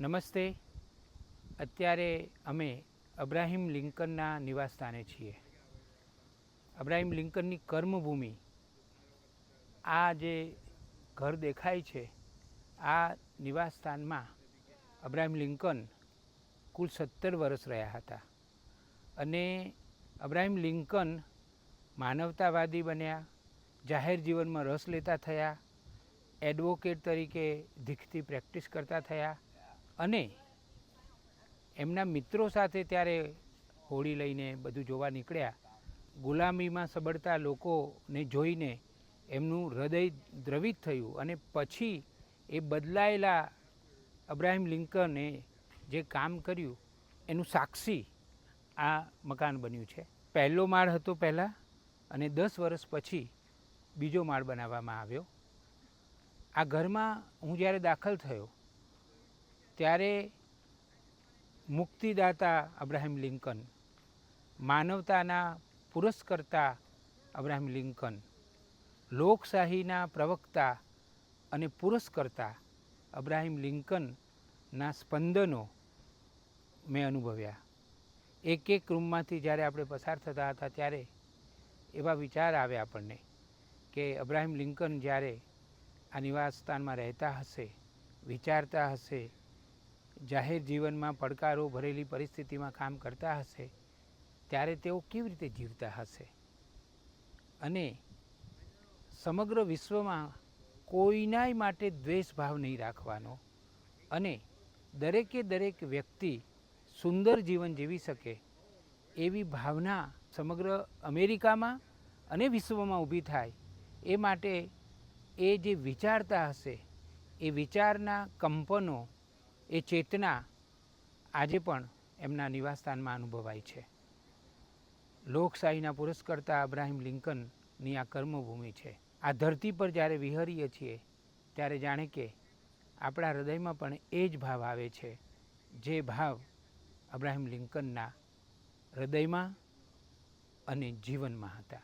નમસ્તે. અત્યારે અમે અબ્રાહિમ લિંકનના નિવાસસ્થાને છીએ. અબ્રાહિમ લિંકનની કર્મભૂમિ આ જે ઘર દેખાય છે, આ નિવાસસ્થાનમાં અબ્રાહિમ લિંકન કુલ સત્તર વર્ષ રહ્યા હતા. અને અબ્રાહિમ લિંકન માનવતાવાદી બન્યા, જાહેર જીવનમાં રસ લેતા થયા, એડવોકેટ તરીકે દીખતી પ્રેક્ટિસ કરતા થયા અને એમના મિત્રો સાથે ત્યારે હોળી લઈને બધું જોવા નીકળ્યા. ગુલામીમાં સબડતા લોકોને જોઈને એમનું હૃદય દ્રવિત થયું અને પછી એ બદલાયેલા અબ્રાહિમ લિંકને જે કામ કર્યું, એનું સાક્ષી આ મકાન બન્યું છે. પહેલો માળ હતો પહેલાં અને દસ વર્ષ પછી બીજો માળ બનાવવામાં આવ્યો. આ ઘરમાં હું જ્યારે દાખલ થયો ત્યારે મુક્તિદાતા અબ્રાહિમ લિંકન, માનવતાના પુરસ્કર્તા અબ્રાહિમ લિંકન, લોકશાહીના પ્રવક્તા અને પુરસ્કર્તા અબ્રાહિમ લિંકનના સ્પંદનો મેં અનુભવ્યા. એક એક રૂમમાંથી જ્યારે આપણે પસાર થતા હતા ત્યારે એવા વિચાર આવ્યા આપણને કે અબ્રાહિમ લિંકન જ્યારે આ નિવાસસ્થાનમાં રહેતા હશે, વિચારતા હશે જાહેર જીવનમાં પડકારો, ભરેલી પરિસ્થિતિમાં કામ કરતા હશે, ત્યારે તેઓ કેવી રીતે જીવતા હશે? અને સમગ્ર વિશ્વમાં કોઈનાય માટે દ્વેષ ભાવ નહીં રાખવાનો અને દરેકે દરેક વ્યક્તિ સુંદર જીવન જીવી શકે એવી ભાવના સમગ્ર અમેરિકામાં અને વિશ્વમાં ઊભી થાય એ માટે એ જે વિચારતા હશે, એ વિચારના કંપનો એ ચેતના આજે પણ એમના નિવાસસ્થાનમાં અનુભવાય છે. લોકશાહીના પુરસ્કર્તા અબ્રાહિમ લિંકનની આ કર્મભૂમિ છે. આ ધરતી પર જ્યારે વિહરીએ છીએ, ત્યારે જાણે કે આપણા હૃદયમાં પણ એ જ ભાવ આવે છે, જે ભાવ અબ્રાહિમ લિંકનના હૃદયમાં અને જીવનમાં હતા.